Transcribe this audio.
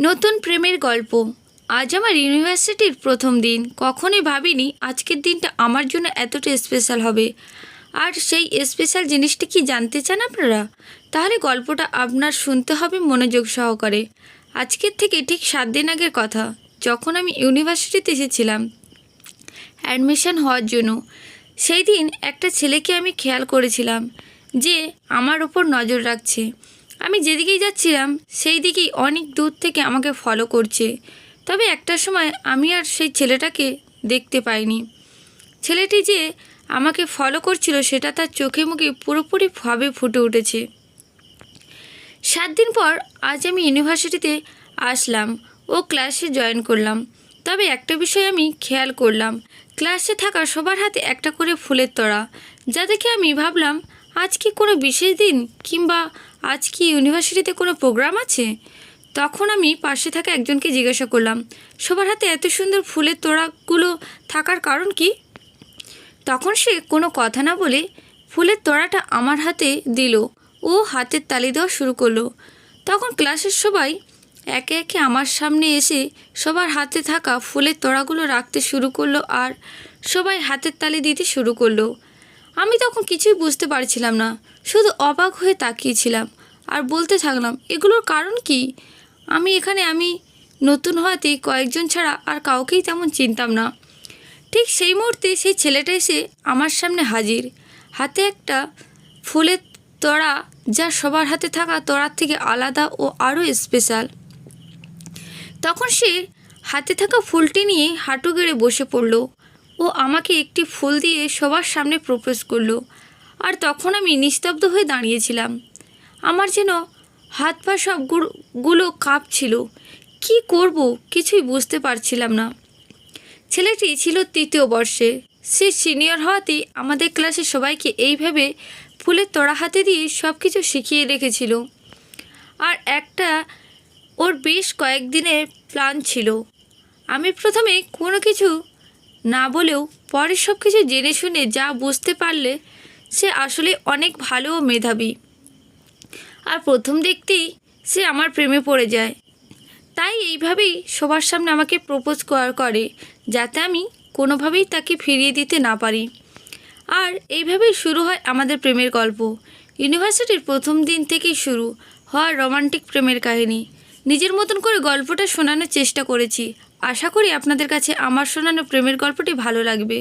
নতুন প্রেমের গল্প। আজ আমার ইউনিভার্সিটির প্রথম দিন। কখনোই ভাবিনি আজকের দিনটা আমার জন্য এতটা স্পেশাল হবে। আর সেই স্পেশাল জিনিসটা কি জানতে চান আপনারা? তাহলে গল্পটা আপনার শুনতে হবে মনোযোগ সহকারে। আজকের থেকে ঠিক সাত দিন আগের কথা। যখন আমি ইউনিভার্সিটিতে এসেছিলাম অ্যাডমিশন হওয়ার জন্য। সেই দিন একটা ছেলেকে আমি খেয়াল করেছিলাম যে আমার ওপর নজর রাখছে। আমি যেদিকেই যাচ্ছিলাম, সেই দিকেই অনেক দূর থেকে আমাকে ফলো করছে। তবে একটা সময় আমি আর সেই ছেলেটাকে দেখতে পাইনি। ছেলেটি যে আমাকে ফলো করছিল, সেটা তার চোখে মুখে পুরোপুরিভাবে ফুটে উঠেছে। সাত দিন পর আজ আমি ইউনিভার্সিটিতে আসলাম ও ক্লাসে জয়েন করলাম। তবে একটা বিষয় আমি খেয়াল করলাম ক্লাসে থাকা সবার হাতে একটা করে ফুলের তোড়া যা দেখে আমি ভাবলাম আজ কি কোনো বিশেষ দিন কিংবা আজ কি ইউনিভার্সিটিতে কোনো প্রোগ্রাম আছে? তখন আমি পাশে থাকা একজনকে জিজ্ঞাসা করলাম, সবার হাতে এত সুন্দর ফুলের তোড়াগুলো থাকার কারণ কি? তখন সে কোনো কথা না বলে ফুলের তোড়াটা আমার হাতে দিল ও হাতের তালি দেওয়া শুরু করল। তখন ক্লাসের সবাই একে একে আমার সামনে এসে সবার হাতে থাকা ফুলের তোড়াগুলো রাখতে শুরু করল আর সবাই হাতের তালি দিতে শুরু করল। আমি তখন কিছুই বুঝতে পারছিলাম না। শুধু অবাক হয়ে তাকিয়েছিলাম আর বলতে থাকলাম, এগুলোর কারণ কি? আমি এখানে আমি নতুন হওয়াতে কয়েকজন ছাড়া আর কাউকেই তেমন চিনতাম না। ঠিক সেই মুহূর্তে সেই ছেলেটা এসে আমার সামনে হাজির। হাতে একটা ফুলের তোড়া যা সবার হাতে থাকা তোড়ার থেকে আলাদা ও আরও স্পেশাল। তখন সে হাতে থাকা ফুলটি নিয়ে হাঁটু গেড়ে বসে পড়ল। ও আমাকে একটি ফুল দিয়ে সবার সামনে প্রপোজ করল। আর তখন আমি নিস্তব্ধ হয়ে দাঁড়িয়েছিলাম। আমার যেন হাত পা সব গুলো- কাঁপছিল। কি করব কিছুই বুঝতে পারছিলাম না। ছেলেটি ছিল তৃতীয় বর্ষে। সে সিনিয়র হওয়াতেই আমাদের ক্লাসে সবাইকে এইভাবে ফুলের তোড়া হাতে দিয়ে সব কিছু শিখিয়ে রেখেছিল। আর একটা ওর বেশ কয়েকদিনের প্ল্যান ছিল। আমি প্রথমে কোনো কিছু না বলেও পরে সব কিছু জেনে শুনে যা বুঝতে পারলে সে আসলে অনেক ভালো ও মেধাবী। আর প্রথম দেখতেই সে আমার প্রেমে পড়ে যায়। তাই এইভাবেই সবার সামনে আমাকে প্রপোজ করে, যাতে আমি কোনোভাবেই তাকে ফিরিয়ে দিতে না পারি। আর এইভাবেই শুরু হয় আমাদের প্রেমের গল্প। ইউনিভার্সিটির প্রথম দিন থেকেই শুরু হওয়া রোমান্টিক প্রেমের কাহিনী। নিজের মতন করে গল্পটা শোনানোর চেষ্টা করেছি। আশা করি আপনাদের কাছে আমার শোনানো প্রেমের গল্পটি ভালো লাগবে।